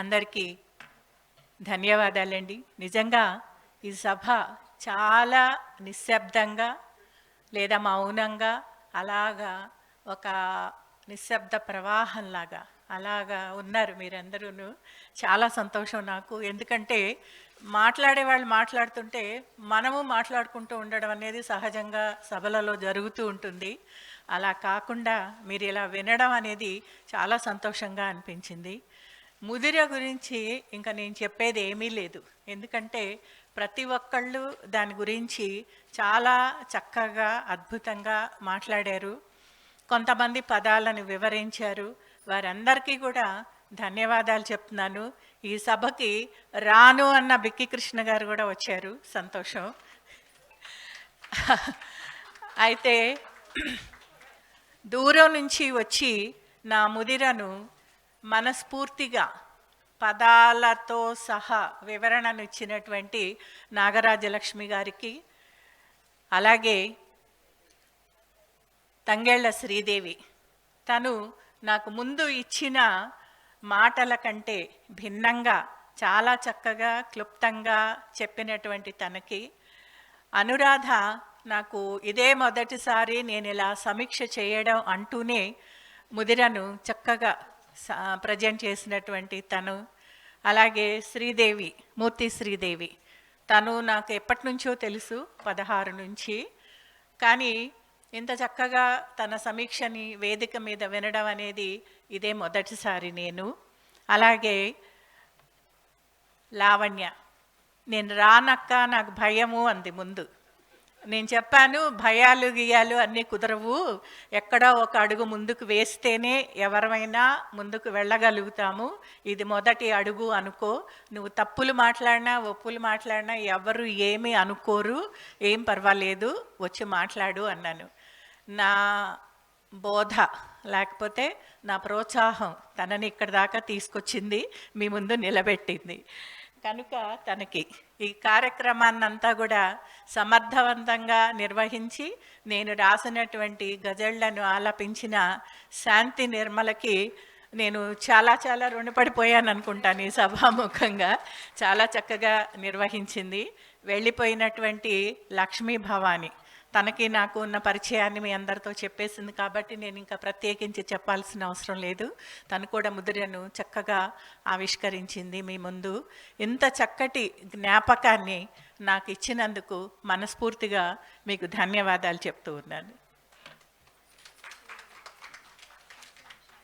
అందరికీ ధన్యవాదాలండి. నిజంగా ఈ సభ చాలా నిశ్శబ్దంగా లేదా మౌనంగా అలాగా ఒక నిశ్శబ్ద ప్రవాహంలాగా అలాగా ఉన్నారు మీరందరూ చాలా సంతోషం నాకు. ఎందుకంటే మాట్లాడే వాళ్ళు మాట్లాడుతుంటే మనము మాట్లాడుకుంటూ ఉండడం అనేది సహజంగా సభలలో జరుగుతూ ఉంటుంది. అలా కాకుండా మీరు ఇలా వినడం అనేది చాలా సంతోషంగా అనిపించింది. ముదిర గురించి ఇంకా నేను చెప్పేది ఏమీ లేదు. ఎందుకంటే ప్రతి ఒక్కళ్ళు దాని గురించి చాలా చక్కగా అద్భుతంగా మాట్లాడారు. కొంతమంది పదాలను వివరించారు. వారందరికీ కూడా ధన్యవాదాలు చెప్తున్నాను. ఈ సభకి రాను అన్న బిక్కి కృష్ణ గారు కూడా వచ్చారు. సంతోషం. అయితే దూరం నుంచి వచ్చి నా ముదిరను మనస్ఫూర్తిగా పదాలతో సహా వివరణను ఇచ్చినటువంటి నాగరాజలక్ష్మి గారికి అలాగే తంగేళ్ళ శ్రీదేవి. తను నాకు ముందు ఇచ్చిన మాటల కంటే భిన్నంగా చాలా చక్కగా క్లుప్తంగా చెప్పినటువంటి తనకి అనురాధ నాకు ఇదే మొదటిసారి నేను ఇలా సమీక్ష చేయడం అంటూనే ముదిరను చక్కగా ప్రజెంట్ చేసినటువంటి తను అలాగే శ్రీదేవి మూర్తి శ్రీదేవి. తను నాకు ఎప్పటి నుంచో తెలుసు పదహారు నుంచి. కానీ ఇంత చక్కగా తన సమీక్షని వేదిక మీద వినడం అనేది ఇదే మొదటిసారి నేను. అలాగే లావణ్య నేను రానక్క నాకు భయము అంది ముందు. నేను చెప్పాను భయాలు గియాలు అన్నీ కుదరవు. ఎక్కడో ఒక అడుగు ముందుకు వేస్తేనే ఎవరైనా ముందుకు వెళ్ళగలుగుతాము. ఇది మొదటి అడుగు అనుకో. నువ్వు తప్పులు మాట్లాడినా ఒప్పులు మాట్లాడినా ఎవరు ఏమీ అనుకోరు. ఏం పర్వాలేదు. వచ్చి మాట్లాడు అన్నాను. నా బోధ లేకపోతే నా ప్రోత్సాహం తనని ఇక్కడ దాకా తీసుకొచ్చింది మీ ముందు నిలబెట్టింది. కనుక తనకి ఈ కార్యక్రమాన్నంతా కూడా సమర్థవంతంగా నిర్వహించి నేను రాసినటువంటి గజళ్ళను ఆలపించిన శాంతి నిర్మలకి నేను చాలా చాలా రుణపడిపోయాను అనుకుంటాను ఈ సభాముఖంగా. చాలా చక్కగా నిర్వహించింది. వెళ్ళిపోయినటువంటి లక్ష్మీ భవాని. తనకి నాకు ఉన్న పరిచయాన్ని మీ అందరితో చెప్పేసింది కాబట్టి నేను ఇంకా ప్రత్యేకించి చెప్పాల్సిన అవసరం లేదు. తను కూడా ముద్రను చక్కగా ఆవిష్కరించింది మీ ముందు. ఇంత చక్కటి జ్ఞాపకాన్ని నాకు ఇచ్చినందుకు మనస్ఫూర్తిగా మీకు ధన్యవాదాలు చెప్తూ ఉన్నాను.